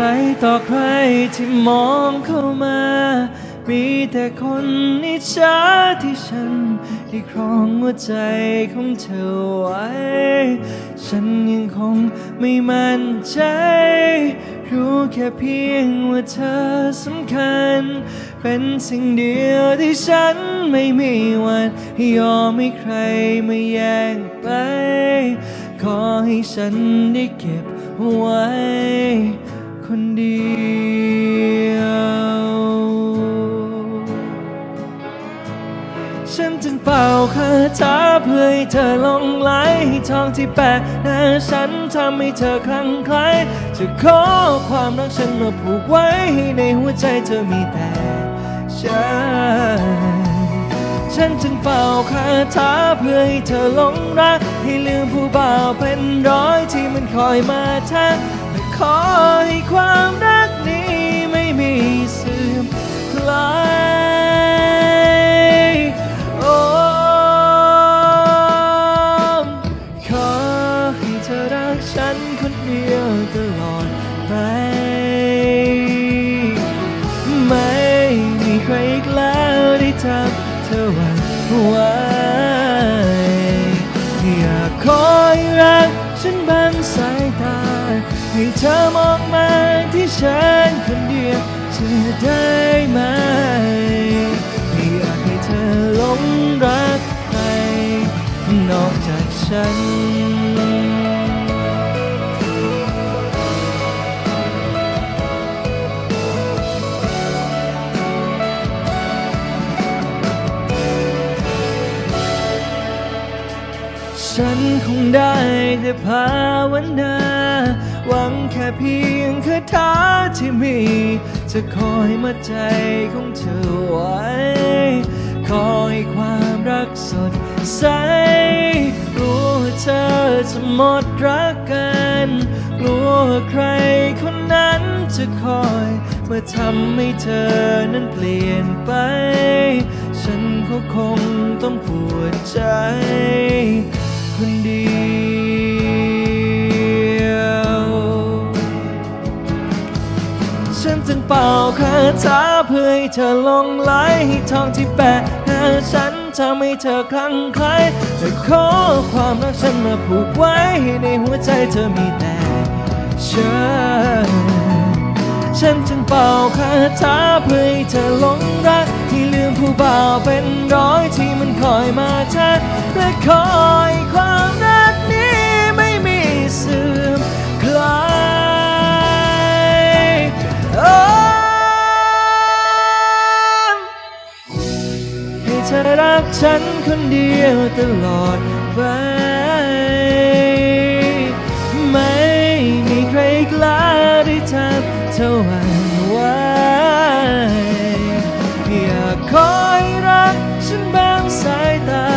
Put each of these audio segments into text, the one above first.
รต่อใครที่มองเข้ามา มีแต่คนนิจฉาที่ฉันที่ครองหัวใจของเธอไว้ ฉันยังคงไม่มั่นใจ รู้แค่เพียงว่าเธอสำคัญ เป็นสิ่งเดียวที่ฉันไม่มีวันยอมให้ใครมาแย่งไป ขอให้ฉันได้เก็บไว้ คนเดียว ฉันจึงเป่าคาถาเพื่อให้เธอหลงไหลให้ทองที่แปะหน้าฉันทำให้เธอคลั่งไคล้จะขอความรักฉันมาผูกไว้ให้ในหัวใจเธอมีแต่ฉันฉันจึงเป่าคาถาเพื่อให้เธอหลงรัก ให้ลืมผู้บ่าวเป็นร้อยที่มันคอยมาทักและ ขอให้ความรักนี้ไม่มีเสื่อมคลายโอ้ขอให้เธอรักฉันคนเดียวตลอดไป ไม่มีใครอีกแล้วที่ทำเธอหวั่นไหว ให้เธอมองมาที่ฉันคนเดียวจะได้ไหมไม่อยากให้เธอหลงรักใคร นอกจากฉัน ฉันคงได้แต่ภาวนา หวังแค่เพียงคาถาที่มี จะคอยมาใจของเธอไว้ คอยความรักสดใส รู้ว่าเธอจะหมดรักกันกลัวว่าใครคนนั้นจะคอยมาทำให้เธอนั้นเปลี่ยนไป ฉันก็คงต้องปวดใจคนเดียว คาถาเพื่อให้เธอหลงไหลให้ทองที่แปะหน้าฉันทำให้เธอคลั่งไคล้และขอความรักฉันมาผูกไว้ให้ในหัวใจเธอมีแต่ฉันฉันจึงเป่าคาถาเพื่อให้เธอหลงรักที่ลืมผู้บ่าวเป็นร้อยที่มันคอยมาแทักและคอย เธอรักฉันคนเดียวตลอดไป ไม่มีใครกล้าได้ทำเท่าหวั่นไหวอยากคอยรักฉันบางสายตา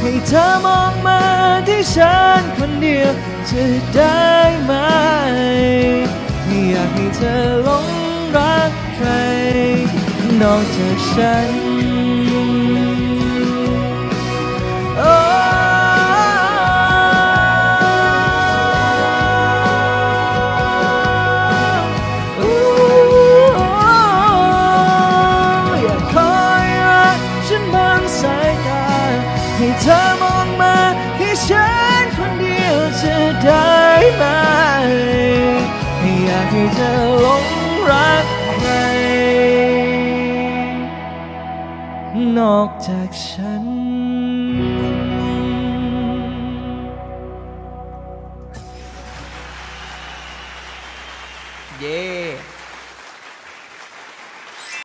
ให้เธอมองมาที่ฉันคนเดียวจะได้ไหมอยากให้เธอหลงรักใครนอกจากฉัน นอกจากฉัน เย่